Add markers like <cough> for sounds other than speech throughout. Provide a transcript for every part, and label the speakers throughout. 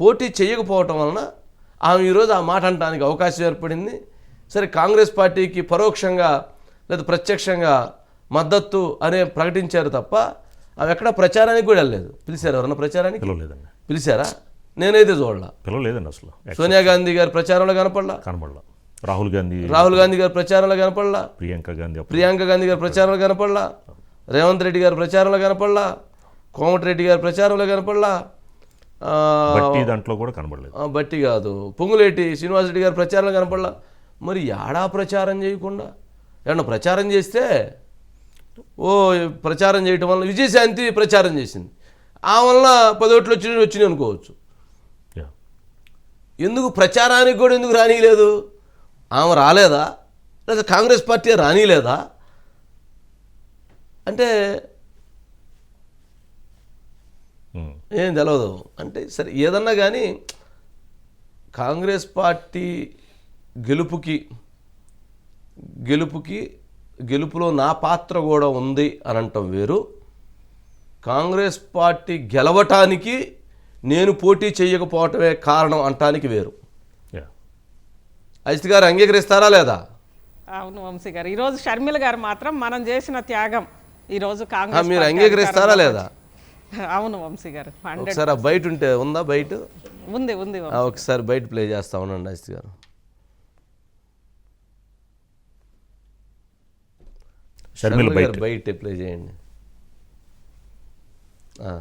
Speaker 1: పోటీ చేయకపోవటం వలన ఆమె ఈరోజు ఆ మాట అనడానికి అవకాశం ఏర్పడింది. సరే కాంగ్రెస్ పార్టీకి పరోక్షంగా లేదా ప్రత్యక్షంగా మద్దతు అనే ప్రకటించారు తప్ప ఆమె ఎక్కడ ప్రచారానికి కూడా వెళ్ళలేదు. పిలిచారు ఎవరన్నా ప్రచారానికి?
Speaker 2: పిలవలేదండి.
Speaker 1: పిలిచారా? నేనైతే చూడలా.
Speaker 2: పిలవలేదండి అసలు
Speaker 1: సోనియా గాంధీ గారి ప్రచారంలో కనపడలా?
Speaker 2: కనబడలా. రాహుల్ గాంధీ
Speaker 1: రాహుల్ గాంధీ గారి ప్రచారంలో కనపడలా?
Speaker 2: ప్రియాంక గాంధీ
Speaker 1: ప్రియాంక గాంధీ గారి ప్రచారంలో కనపడలా? రేవంత్ రెడ్డి గారి ప్రచారంలో కనపడలా? కోమటిరెడ్డి గారి ప్రచారంలో కనపడలా?
Speaker 2: దాంట్లో కూడా కనబడలేదు.
Speaker 1: బట్టి కాదు. పొంగులేటి శ్రీనివాసరెడ్డి గారి ప్రచారంలో కనపడలా. మరి యాడా ప్రచారం చేయకుండా? ఏమన్నా ప్రచారం చేస్తే ఓ ప్రచారం చేయటం వల్ల విజయశాంతి ప్రచారం చేసింది. ఆ వల్ల పదోట్లు వచ్చినాయి వచ్చినాయి అనుకోవచ్చు. ఎందుకు ప్రచారానికి కూడా ఎందుకు రానియలేదు? ఆమె రాలేదా? లేదా కాంగ్రెస్ పార్టీ రానియలేదా? అంటే. ఏం తెలియదు అంటే సరే ఏదన్నా కానీ కాంగ్రెస్ పార్టీ గెలుపుకి గెలుపుకి గెలుపులో నా పాత్ర కూడా ఉంది అని అంటాం వేరు. కాంగ్రెస్ పార్టీ గెలవటానికి నేను పోటీ చేయకపోవటమే కారణం అంటానికి వేరు.
Speaker 2: యా.
Speaker 1: అజిత్ గారు అంగీకరిస్తారా లేదా?
Speaker 3: అవును వంశీ గారు. ఈరోజు షర్మిల గారు మాత్రం మనం చేసిన త్యాగం ఈరోజు కాంగ్రెస్
Speaker 1: మీరు అంగీకరిస్తారా లేదా?
Speaker 3: అవును వంశీ గారు.
Speaker 1: ఒకసారి ఆ బయట ఉంటే ఉందా బయట
Speaker 3: ఉంది ఉంది
Speaker 1: ఒకసారి బయట ప్లే చేస్తా ఉండండి అజిత్ గారు.
Speaker 2: షర్మిల బయట
Speaker 1: బయట ప్లే చేయండి. ఆ,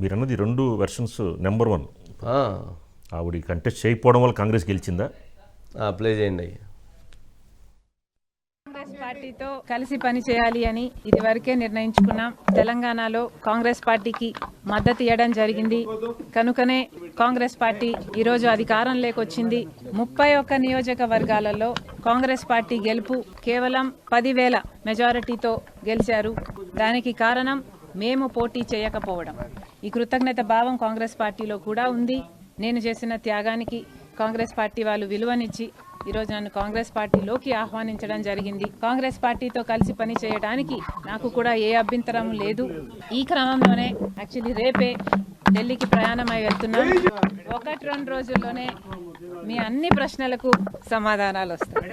Speaker 2: మీరు అన్నది రెండు వెర్షన్స్ నెంబర్ వన్
Speaker 1: ఆ,
Speaker 2: ఆవిడ కంటెస్ట్ చేయకపోవడం వల్ల కాంగ్రెస్ గెలిచిందా?
Speaker 1: ఆ, ప్లే చేయండి అయ్యి.
Speaker 4: కాంగ్రెస్ పార్టీతో కలిసి పని చేయాలి అని ఇదివరకే నిర్ణయించుకున్నాం. తెలంగాణలో కాంగ్రెస్ పార్టీకి మద్దతు ఇవ్వడం జరిగింది. కనుకనే కాంగ్రెస్ పార్టీ ఈరోజు అధికారం లేకొచ్చింది. ముప్పై ఒక్క నియోజకవర్గాలలో కాంగ్రెస్ పార్టీ గెలుపు కేవలం పదివేల మెజారిటీతో గెలిచారు. దానికి కారణం మేము పోటీ చేయకపోవడం. ఈ కృతజ్ఞత భావం కాంగ్రెస్ పార్టీలో కూడా ఉంది. నేను చేసిన త్యాగానికి కాంగ్రెస్ పార్టీ వాళ్ళు విలువనిచ్చి ఈరోజు నన్ను కాంగ్రెస్ పార్టీలోకి ఆహ్వానించడం జరిగింది. కాంగ్రెస్ పార్టీతో కలిసి పని చేయడానికి నాకు కూడా ఏ అభ్యంతరం లేదు. ఈ క్రమంలోనే యాక్చువల్లీ రేపే ఢిల్లీకి ప్రయాణమై వెళ్తున్నాను. ఒకటి రెండు రోజుల్లోనే మీ అన్ని ప్రశ్నలకు సమాధానాలు వస్తాయి.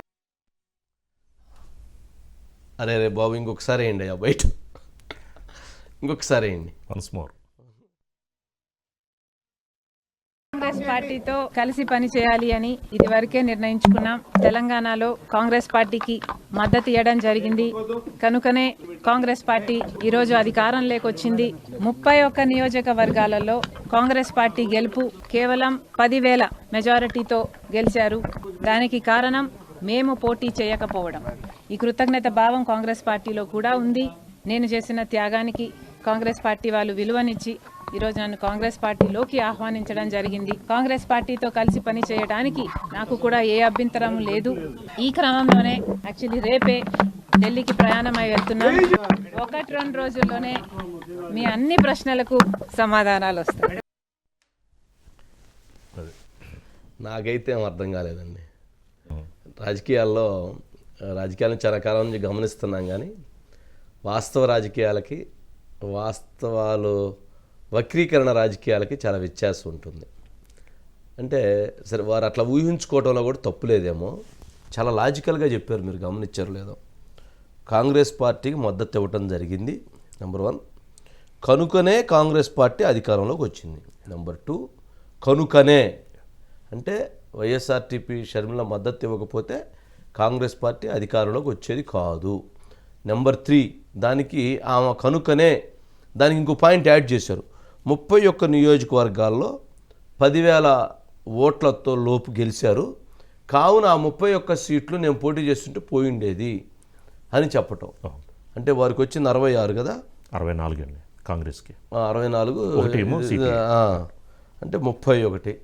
Speaker 1: అరే రే బాబు ఇంకొకసారి వేయండి అయ్యా బయట. ఇంకొకసారి వేయండి.
Speaker 2: వన్స్ మోర్
Speaker 4: కాంగ్రెస్ పార్టీతో కలిసి పని చేయాలి అని ఇదివరకే నిర్ణయించుకున్నాం. తెలంగాణలో కాంగ్రెస్ పార్టీకి మద్దతు ఇవ్వడం జరిగింది. కనుకనే కాంగ్రెస్ పార్టీ ఈరోజు అధికారం లేకొచ్చింది. ముప్పై ఒక్క నియోజకవర్గాలలో కాంగ్రెస్ పార్టీ గెలుపు కేవలం పదివేల మెజారిటీతో గెలిచారు. దానికి కారణం మేము పోటీ చేయకపోవడం. ఈ కృతజ్ఞత భావం కాంగ్రెస్ పార్టీలో కూడా ఉంది. నేను చేసిన త్యాగానికి కాంగ్రెస్ పార్టీ వాళ్ళు విలువనిచ్చి ఈరోజు నన్ను కాంగ్రెస్ పార్టీలోకి ఆహ్వానించడం జరిగింది. కాంగ్రెస్ పార్టీతో కలిసి పని చేయడానికి నాకు కూడా ఏ అభ్యంతరం లేదు. ఈ క్రమంలోనే యాక్చువల్లీ రేపే ఢిల్లీకి ప్రయాణమై వెళ్తున్నాను. ఒకటి రెండు రోజుల్లోనే మీ అన్ని ప్రశ్నలకు సమాధానాలు వస్తాయి.
Speaker 1: నాకైతే ఏం అర్థం కాలేదండి. రాజకీయాల్లో రాజకీయాలను చాలా కాలం నుంచి గమనిస్తున్నాం కానీ వాస్తవ రాజకీయాలకి వాస్తవాలు వక్రీకరణ రాజకీయాలకి చాలా వ్యత్యాసం ఉంటుంది. అంటే సరే వారు అట్లా ఊహించుకోవడంలో కూడా తప్పులేదేమో చాలా లాజికల్గా చెప్పారు మీరు గమనించారు లేదో. కాంగ్రెస్ పార్టీకి మద్దతు ఇవ్వటం జరిగింది నెంబర్ వన్ కనుకనే కాంగ్రెస్ పార్టీ అధికారంలోకి వచ్చింది నెంబర్ టూ కనుకనే అంటే వైఎస్ఆర్టీపీ షర్మిల మద్దతు ఇవ్వకపోతే కాంగ్రెస్ పార్టీ అధికారంలోకి వచ్చేది కాదు. నెంబర్ త్రీ దానికి ఆమె కనుకనే దానికి ఇంకో పాయింట్ యాడ్ చేశారు. ముప్పై ఒక్క నియోజకవర్గాల్లో పదివేల ఓట్లతో లోపు గెలిచారు. కావున ఆ ముప్పై ఒక్క సీట్లు నేను పోటీ చేస్తుంటే పోయిండేది అని చెప్పటం. అంటే వారికి వచ్చింది అరవై ఆరు కదా?
Speaker 2: అరవై నాలుగు అండి కాంగ్రెస్కి.
Speaker 1: అరవై నాలుగు అంటే ముప్పై ఒకటి.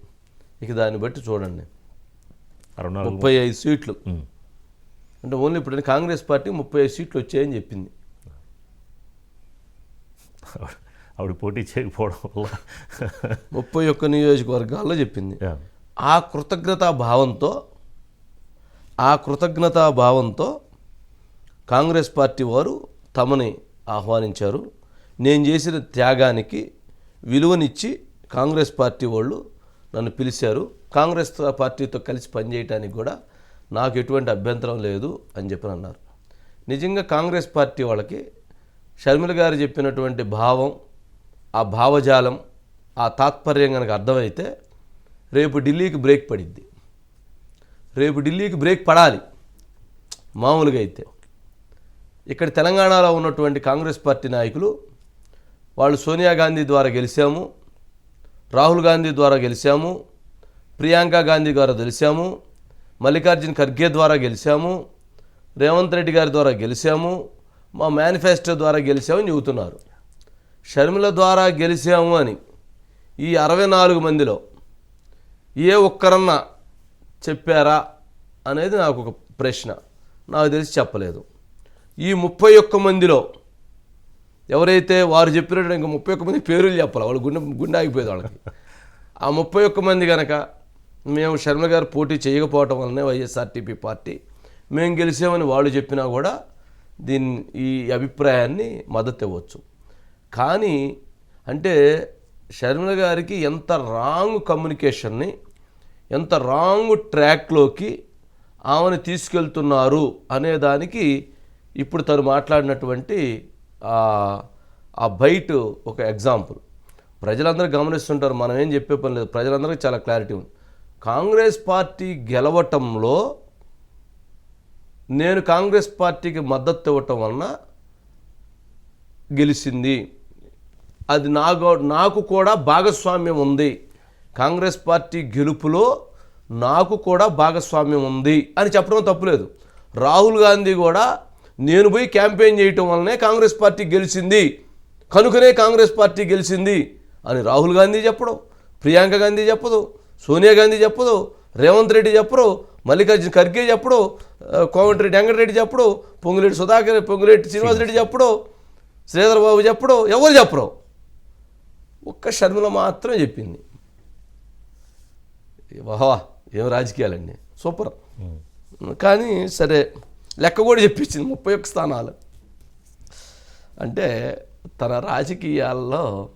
Speaker 1: ఇక దాన్ని బట్టి చూడండి. ముప్పై ఐదు సీట్లు. అంటే ఓన్లీ ఇప్పుడు కాంగ్రెస్ పార్టీ ముప్పై ఐదు సీట్లు వచ్చాయని చెప్పింది. <laughs>
Speaker 2: ఆవిడ పోటీ చేయకపోవడం వల్ల
Speaker 1: ముప్పై ఒక్క నియోజకవర్గాల్లో చెప్పింది. ఆ కృతజ్ఞతా భావంతో ఆ కృతజ్ఞతా భావంతో కాంగ్రెస్ పార్టీ వారు తమని ఆహ్వానించారు. నేను చేసిన త్యాగానికి విలువనిచ్చి కాంగ్రెస్ పార్టీ వాళ్ళు నన్ను పిలిచారు. కాంగ్రెస్ పార్టీతో కలిసి పనిచేయడానికి కూడా నాకు ఎటువంటి అభ్యంతరం లేదు అని చెప్పి అన్నారు. నిజంగా కాంగ్రెస్ పార్టీ వాళ్ళకి షర్మిల గారు చెప్పినటువంటి భావం ఆ భావజాలం ఆ తాత్పర్యం కనుక అర్థమైతే రేపు ఢిల్లీకి బ్రేక్ పడిద్ది. రేపు ఢిల్లీకి బ్రేక్ పడాలి. మామూలుగా అయితే ఇక్కడ తెలంగాణలో ఉన్నటువంటి కాంగ్రెస్ పార్టీ నాయకులు వాళ్ళు సోనియా గాంధీ ద్వారా గెలిచాము రాహుల్ గాంధీ ద్వారా గెలిచాము ప్రియాంక గాంధీ ద్వారా గెలిచాము మల్లికార్జున్ ఖర్గే ద్వారా గెలిచాము రేవంత్ రెడ్డి గారి ద్వారా గెలిచాము మా మేనిఫెస్టో ద్వారా గెలిచామని చెబుతున్నారు. షర్మిల ద్వారా గెలిచాము అని ఈ అరవై నాలుగు మందిలో ఏ ఒక్కరన్నా చెప్పారా అనేది నాకు ఒక ప్రశ్న. నాకు తెలిసి చెప్పలేదు. ఈ ముప్పై ఒక్క మందిలో ఎవరైతే వారు చెప్పినట్టు ఇంకా ముప్పై ఒక్క మంది పేర్లు చెప్పాలి వాళ్ళు గుండె గుండె ఆగిపోయేది వాళ్ళకి. ఆ ముప్పై ఒక్క మంది కనుక మేము శర్మ గారు పోటీ చేయకపోవటం వల్లనే వైఎస్ఆర్టీపీ పార్టీ మేము గెలిచామని వాళ్ళు చెప్పినా కూడా దీన్ని ఈ అభిప్రాయాన్ని మద్దతు ఇవ్వచ్చు. కానీ అంటే షర్మిల గారికి ఎంత రాంగ్ కమ్యూనికేషన్ని ఎంత రాంగ్ ట్రాక్లోకి ఆమెను తీసుకెళ్తున్నారు అనే దానికి ఇప్పుడు తను మాట్లాడినటువంటి ఆ- ఆ బయట ఒక ఎగ్జాంపుల్. ప్రజలందరూ గమనిస్తుంటారు మనం ఏం చెప్పే పని లేదు. ప్రజలందరికీ చాలా క్లారిటీ ఉంది. కాంగ్రెస్ పార్టీ గెలవటంలో నేను కాంగ్రెస్ పార్టీకి మద్దతు ఇవ్వటం వలన గెలిచింది. అది నాకు నాకు కూడా భాగస్వామ్యం ఉంది. కాంగ్రెస్ పార్టీ గెలుపులో నాకు కూడా భాగస్వామ్యం ఉంది అని చెప్పడం తప్పులేదు. రాహుల్ గాంధీ కూడా నేను పోయి క్యాంపెయిన్ చేయటం వల్లనే కాంగ్రెస్ పార్టీ గెలిచింది. కనుకనే కాంగ్రెస్ పార్టీ గెలిచింది అని రాహుల్ గాంధీ చెప్పడం ప్రియాంక గాంధీ చెప్పదు సోనియా గాంధీ చెప్పదు రేవంత్ రెడ్డి చెప్పరు మల్లికార్జున ఖర్గే చెప్పడు కోమటిరెడ్డి వెంకటరెడ్డి చెప్పడు పొంగులేటి సుధాకర్ పొంగులేటి శ్రీనివాసరెడ్డి చెప్పడు శ్రీధర్ బాబు చెప్పడు ఎవరు చెప్పరు? ఒక్క షర్మిల మాత్రం చెప్పింది. వాహా ఏం రాజకీయాలండి. సూపర్. కానీ సరే లెక్క కూడా చెప్పించింది ముప్పై ఒక్క స్థానాలు. అంటే తన రాజకీయాల్లో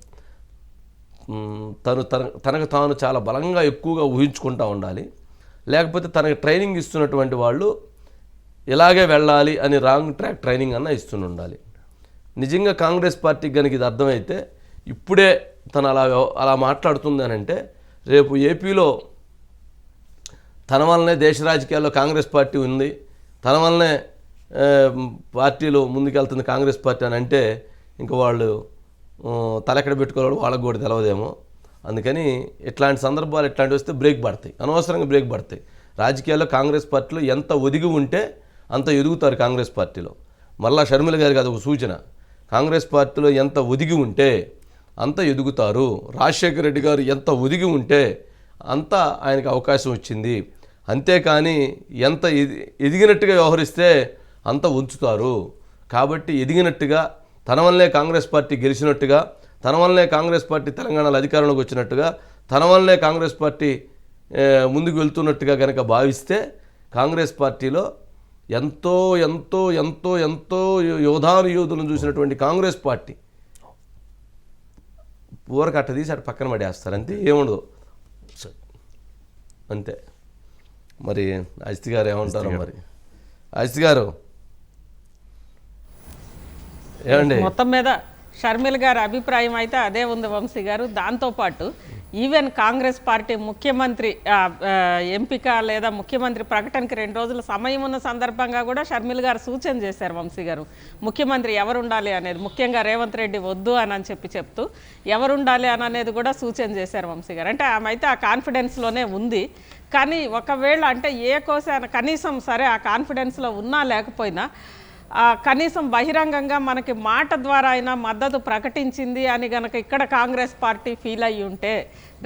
Speaker 1: తను తన తనకు తాను చాలా బలంగా ఎక్కువగా ఊహించుకుంటూ ఉండాలి. లేకపోతే తనకి ట్రైనింగ్ ఇస్తున్నటువంటి వాళ్ళు ఇలాగే వెళ్ళాలి అని రాంగ్ ట్రాక్ ట్రైనింగ్ అన్న ఇస్తూనే ఉండాలి నిజంగా కాంగ్రెస్ పార్టీకి కనుక ఇది అర్థమైతే ఇప్పుడే తను అలా అలా మాట్లాడుతుంది అని అంటే రేపు ఏపీలో తన వల్లనే దేశ రాజకీయాల్లో కాంగ్రెస్ పార్టీ ఉంది తన వల్లనే పార్టీలో ముందుకెళ్తుంది కాంగ్రెస్ పార్టీ అని అంటే ఇంకా వాళ్ళు తలెక్కడ పెట్టుకోవాలి వాళ్ళకు కూడా తెలవదేమో. అందుకని ఇట్లాంటి సందర్భాలు ఇట్లాంటివి వస్తే బ్రేక్ పడతాయి అనవసరంగా బ్రేక్ పడతాయి. రాజకీయాల్లో కాంగ్రెస్ పార్టీలో ఎంత ఒదిగి ఉంటే అంత ఎదుగుతారు కాంగ్రెస్ పార్టీలో. మళ్ళా షర్మిల గారికి అది ఒక సూచన కాంగ్రెస్ పార్టీలో ఎంత ఒదిగి ఉంటే అంత ఎదుగుతారు. రాజశేఖర రెడ్డి గారు ఎంత ఒదిగి ఉంటే అంత ఆయనకు అవకాశం వచ్చింది. అంతేకాని ఎంత ఎది ఎదిగినట్టుగా వ్యవహరిస్తే అంత ఉంచుతారు. కాబట్టి ఎదిగినట్టుగా తన వల్లే కాంగ్రెస్ పార్టీ గెలిచినట్టుగా తన వల్లే కాంగ్రెస్ పార్టీ తెలంగాణలో అధికారంలోకి వచ్చినట్టుగా తన వల్లే కాంగ్రెస్ పార్టీ ముందుకు వెళ్తున్నట్టుగా కనుక భావిస్తే కాంగ్రెస్ పార్టీలో ఎంతో ఎంతో ఎంతో ఎంతో యోధాను యోధులను చూసినటువంటి కాంగ్రెస్ పార్టీ ఊరకు అట్ట తీసి అటు పక్కన పడేస్తారు అంతే ఏముండదు. అంతే. మరి అజిత్ గారు ఏమంటారు మరి? అజిత్ గారు. ఏమండి?
Speaker 3: మొత్తం మీద షర్మిల గారి అభిప్రాయం అయితే అదే ఉంది వంశీ గారు. దాంతోపాటు ఈవెన్ కాంగ్రెస్ పార్టీ ముఖ్యమంత్రి ఎంపిక లేదా ముఖ్యమంత్రి ప్రకటనకి రెండు రోజుల సమయం ఉన్న సందర్భంగా కూడా షర్మిల్ గారు సూచన చేశారు వంశీ గారు. ముఖ్యమంత్రి ఎవరు ఉండాలి అనేది ముఖ్యంగా రేవంత్ రెడ్డి వద్దు అని అని చెప్పి చెప్తూ ఎవరు ఉండాలి అని అనేది కూడా సూచన చేశారు వంశీ గారు. అంటే ఆమె అయితే ఆ కాన్ఫిడెన్స్లోనే ఉంది. కానీ ఒకవేళ అంటే ఏ కోసం కనీసం సరే ఆ కాన్ఫిడెన్స్లో ఉన్నా లేకపోయినా కనీసం బహిరంగంగా మనకి మాట ద్వారా అయినా మద్దతు ప్రకటించింది అని గనక ఇక్కడ కాంగ్రెస్ పార్టీ ఫీల్ అయ్యి ఉంటే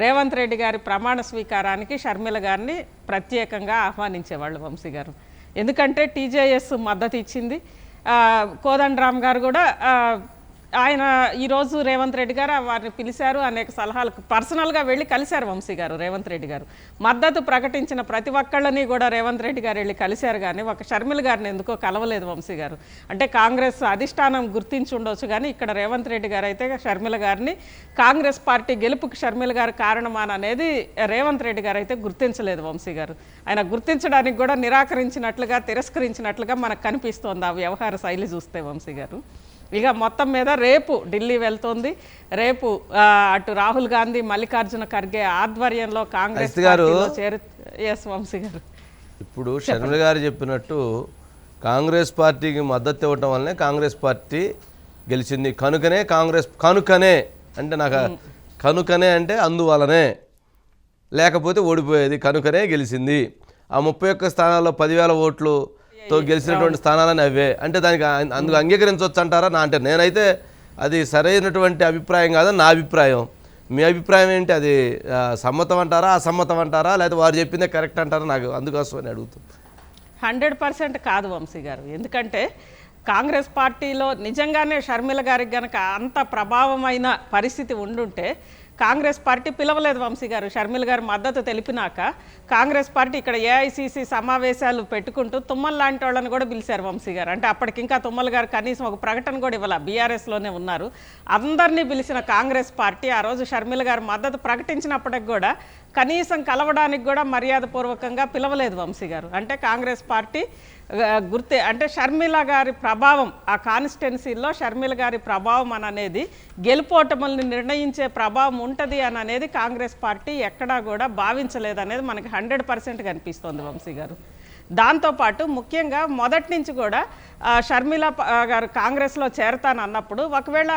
Speaker 3: రేవంత్ రెడ్డి గారి ప్రమాణ స్వీకారానికి షర్మిల గారిని ప్రత్యేకంగా ఆహ్వానించేవాళ్ళు వంశీ గారు. ఎందుకంటే టీజేఎస్ మద్దతు ఇచ్చింది. కోదండరామ్ గారు కూడా ఆయన ఈరోజు రేవంత్ రెడ్డి గారు వారిని పిలిచారు అనేక సలహాలు పర్సనల్గా వెళ్ళి కలిశారు వంశీ గారు రేవంత్ రెడ్డి గారు. మద్దతు ప్రకటించిన ప్రతి ఒక్కళ్ళని కూడా రేవంత్ రెడ్డి గారు వెళ్ళి కలిశారు కానీ ఒక షర్మిల గారిని ఎందుకో కలవలేదు వంశీ గారు. అంటే కాంగ్రెస్ అధిష్టానం గుర్తించి ఉండొచ్చు కానీ ఇక్కడ రేవంత్ రెడ్డి గారు అయితే షర్మిల గారిని కాంగ్రెస్ పార్టీ గెలుపుకి షర్మిల గారు కారణమాన అనేది రేవంత్ రెడ్డి గారు అయితే గుర్తించలేదు వంశీ గారు. ఆయన గుర్తించడానికి కూడా నిరాకరించినట్లుగా తిరస్కరించినట్లుగా మనకు కనిపిస్తోంది ఆ వ్యవహార శైలి చూస్తే వంశీ గారు. ఇక మొత్తం మీద రేపు ఢిల్లీ వెళ్తోంది. రేపు అటు రాహుల్ గాంధీ మల్లికార్జున ఖర్గే ఆధ్వర్యంలో కాంగ్రెస్
Speaker 1: గారు.
Speaker 3: ఎస్ వంశీ గారు.
Speaker 1: ఇప్పుడు షర్మిల గారు చెప్పినట్టు కాంగ్రెస్ పార్టీకి మద్దతు ఇవ్వటం వల్లనే కాంగ్రెస్ పార్టీ గెలిచింది. కనుకనే కాంగ్రెస్ కనుకనే అంటే నాకు కనుకనే అంటే అందువలనే లేకపోతే ఓడిపోయేది. కనుకనే గెలిచింది. ఆ ముప్పై ఒక్క స్థానాల్లో పదివేల ఓట్లుతో గెలిచినటువంటి స్థానాలని అవే. అంటే దానికి అందుకు అంగీకరించవచ్చు అంటారా నా అంటే నేనైతే అది సరైనటువంటి అభిప్రాయం కాదని నా అభిప్రాయం. మీ అభిప్రాయం ఏంటి? అది సమ్మతం అంటారా అసమ్మతం అంటారా? లేకపోతే వారు చెప్పిందే కరెక్ట్ అంటారా? నాకు అందుకోసమని అడుగుతాను
Speaker 3: హండ్రెడ్ పర్సెంట్ కాదు వంశీ గారు. ఎందుకంటే కాంగ్రెస్ పార్టీలో నిజంగానే షర్మిల గారికి గనక అంత ప్రభావమైన పరిస్థితి ఉండుంటే కాంగ్రెస్ పార్టీ పిలవలేదు వంశీ గారు. షర్మిల గారు మద్దతు తెలిపినాక కాంగ్రెస్ పార్టీ ఇక్కడ ఏఐసిసి సమావేశాలు పెట్టుకుంటూ తుమ్మల లాంటి వాళ్ళని కూడా పిలిచారు వంశీ గారు. అంటే అప్పటికి ఇంకా తుమ్మల గారు కనీసం ఒక ప్రకటన కూడా ఇవ్వాల. బీఆర్ఎస్లోనే ఉన్నారు. అందరినీ పిలిచిన కాంగ్రెస్ పార్టీ ఆ రోజు షర్మిల గారు మద్దతు ప్రకటించినప్పటికి కూడా కనీసం కలవడానికి కూడా మర్యాదపూర్వకంగా పిలవలేదు వంశీ గారు. అంటే కాంగ్రెస్ పార్టీ గుర్తే అంటే షర్మిల గారి ప్రభావం ఆ కాన్స్టిట్యున్సీలో షర్మిల గారి ప్రభావం అని అనేది గెలుపోటములను నిర్ణయించే ప్రభావం ఉంటుంది అని అనేది కాంగ్రెస్ పార్టీ ఎక్కడా కూడా భావించలేదు అనేది మనకి హండ్రెడ్ పర్సెంట్ కనిపిస్తోంది వంశీ గారు. దాంతోపాటు ముఖ్యంగా మొదటి నుంచి కూడా షర్మిల గారు కాంగ్రెస్లో చేరతాను అన్నప్పుడు ఒకవేళ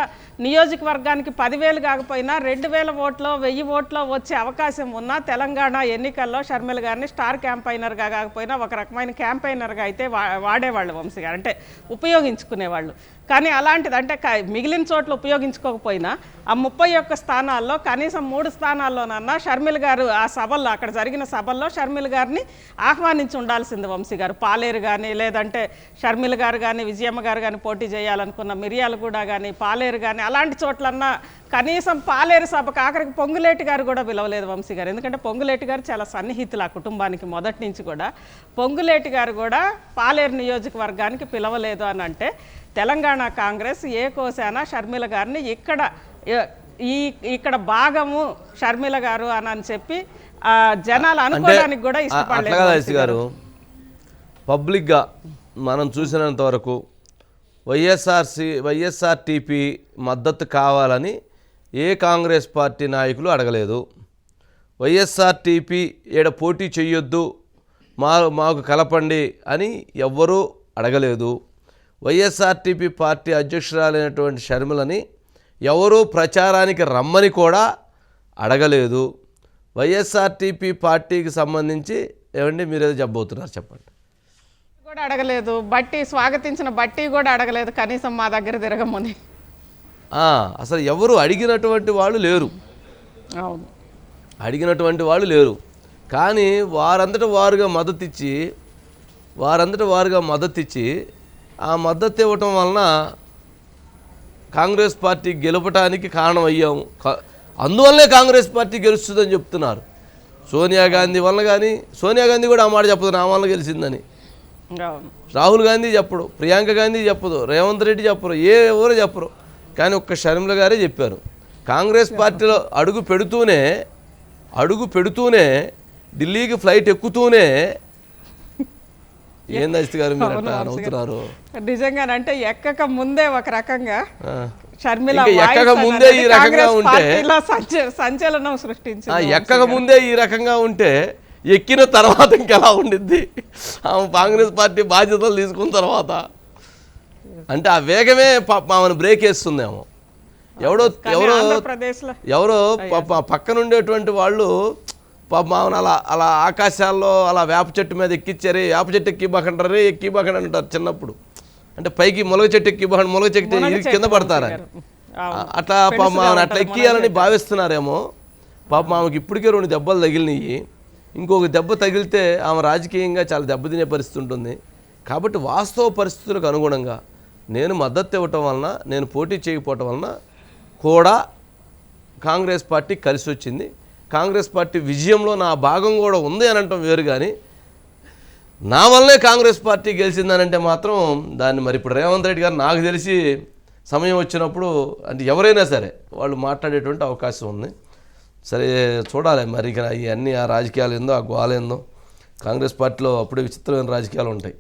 Speaker 3: నియోజకవర్గానికి పదివేలు కాకపోయినా రెండు వేల ఓట్లో వెయ్యి ఓట్లో వచ్చే అవకాశం ఉన్నా తెలంగాణ ఎన్నికల్లో షర్మిల గారిని స్టార్ క్యాంపైనర్గా కాకపోయినా ఒక రకమైన క్యాంపైనర్గా అయితే వా వాడేవాళ్ళు వంశీ గారు. అంటే ఉపయోగించుకునేవాళ్ళు. కానీ అలాంటిది అంటే మిగిలిన చోట్ల ఉపయోగించుకోకపోయినా ఆ ముప్పై ఒక్క స్థానాల్లో కనీసం మూడు స్థానాల్లోనన్నా షర్మిల్ గారు ఆ సభల్లో అక్కడ జరిగిన సభల్లో షర్మిల్ గారిని ఆహ్వానించి ఉండాల్సింది వంశీ గారు. పాలేరు కానీ లేదంటే షర్మిల్ గారు కానీ విజయమ్మ గారు కానీ పోటీ చేయాలనుకున్న మిరియాలగూడ కానీ పాలేరు కానీ అలాంటి చోట్లన్నా కనీసం పాలేరు సభకు ఆఖరికి పొంగులేటి గారు కూడా పిలవలేదు వంశీ గారు. ఎందుకంటే పొంగులేటి గారు చాలా సన్నిహితులు ఆ కుటుంబానికి మొదటి నుంచి కూడా పొంగులేటి గారు కూడా పాలేరు నియోజకవర్గానికి పిలవలేదు అని అంటే తెలంగాణ కాంగ్రెస్ ఏ కోశాన షర్మిల గారిని ఇక్కడ ఈ ఇక్కడ భాగము షర్మిల గారు అని అని చెప్పి ఆ, జనాలు అనుకోవడానికి కూడా ఇష్టపడలేదు
Speaker 1: గారు. పబ్లిక్గా మనం చూసినంత వరకు వైఎస్ఆర్సి వైఎస్ఆర్టీపీ మద్దతు కావాలని ఏ కాంగ్రెస్ పార్టీ నాయకులు అడగలేదు. వైఎస్ఆర్టీపీ ఈడ పోటీ చెయ్యొద్దు మా మాకు కలపండి అని ఎవ్వరూ అడగలేదు. వైఎస్ఆర్టీపీ పార్టీ అధ్యక్షురాలైనటువంటి షర్మిలని ఎవరూ ప్రచారానికి రమ్మని కూడా అడగలేదు. వైఎస్ఆర్టీపీ పార్టీకి సంబంధించి ఏమండి మీరు ఏదో చెప్పబోతున్నారు చెప్పండి.
Speaker 3: కూడా అడగలేదు. బట్టి స్వాగతించిన బట్టి కూడా అడగలేదు. కనీసం మా దగ్గర తిరగమని.
Speaker 1: అసలు ఎవరు అడిగినటువంటి వాళ్ళు లేరు.
Speaker 3: అవును.
Speaker 1: అడిగినటువంటి వాళ్ళు లేరు. కానీ వారంతట వారుగా మద్దతు ఇచ్చి వారంతట వారుగా మద్దతు ఇచ్చి ఆ మద్దతు ఇవ్వటం వలన కాంగ్రెస్ పార్టీ గెలపటానికి కారణం అయ్యాము అందువల్లే కాంగ్రెస్ పార్టీ గెలుస్తుందని చెప్తున్నారు. సోనియా గాంధీ వల్ల కానీ సోనియా గాంధీ కూడా ఆ మాట చెప్పదు నా వల్ల గెలిచిందని. రాహుల్ గాంధీ చెప్పడు ప్రియాంక గాంధీ చెప్పదు రేవంత్ రెడ్డి చెప్పరు ఏ ఎవరు చెప్పరు. కానీ ఒక్క షర్మిల గారే చెప్పారు. కాంగ్రెస్ పార్టీలో అడుగు పెడుతూనే అడుగు పెడుతూనే ఢిల్లీకి ఫ్లైట్ ఎక్కుతూనే ఏంది అజిత్ గారు మీరు అట్లా నవ్వుతున్నారు?
Speaker 3: నిజంగానంటే ఎక్కక ముందే ఒక రకంగా. షర్మిల
Speaker 1: ఎక్కక ముందే ఈ రకంగా ఉంటే-
Speaker 3: సంచలనం
Speaker 1: ఆ,
Speaker 3: సృష్టించింది
Speaker 1: ఎక్కక ముందే ఈ రకంగా ఉంటే ఎక్కిన తర్వాత ఇంకెలా ఉండిద్ది? ఆమె కాంగ్రెస్ పార్టీ బాధ్యతలు తీసుకున్న తర్వాత. అంటే ఆ వేగమే ఆమెను బ్రేక్ వేస్తుందేమో. ఎవడో ఎవరో ఎవరో పాప పక్కన ఉండేటువంటి వాళ్ళు పాప అలా అలా ఆకాశాల్లో అలా వేప చెట్టు మీద ఎక్కిచ్చారు వేప చెట్టు ఎక్కి బాకంటారు ఎక్కి బాకండి అంటారు చిన్నప్పుడు. అంటే పైకి మొలగ చెట్టు ఎక్కి బాకండి మొలగ చెట్టు కింద పడతారా. అట్లా పాపం ఆమెను అట్లా ఎక్కియాలని భావిస్తున్నారేమో. పాపం ఆమెకి ఇప్పటికే రెండు దెబ్బలు తగిలినాయి. ఇంకొక దెబ్బ తగిలితే ఆమె రాజకీయంగా చాలా దెబ్బతినే పరిస్థితి ఉంటుంది. కాబట్టి వాస్తవ పరిస్థితులకు అనుగుణంగా నేను మద్దతు ఇవ్వటం వలన నేను పోటీ చేయకపోవటం వలన కూడా కాంగ్రెస్ పార్టీ కలిసి వచ్చింది కాంగ్రెస్ పార్టీ విజయంలో నా భాగం కూడా ఉంది అని అంటాం వేరు కానీ నా వల్లే కాంగ్రెస్ పార్టీ గెలిచిందనంటే మాత్రం దాన్ని మరి ఇప్పుడు రేవంత్ రెడ్డి గారు నాకు తెలిసి సమయం వచ్చినప్పుడు అంటే ఎవరైనా సరే వాళ్ళు మాట్లాడేటువంటి అవకాశం ఉంది. సరే చూడాలి మరి ఇక ఇవన్నీ ఆ రాజకీయాలు ఏందో ఆ గోల ఏందో. కాంగ్రెస్ పార్టీలో అప్పుడే విచిత్రమైన రాజకీయాలు ఉంటాయి.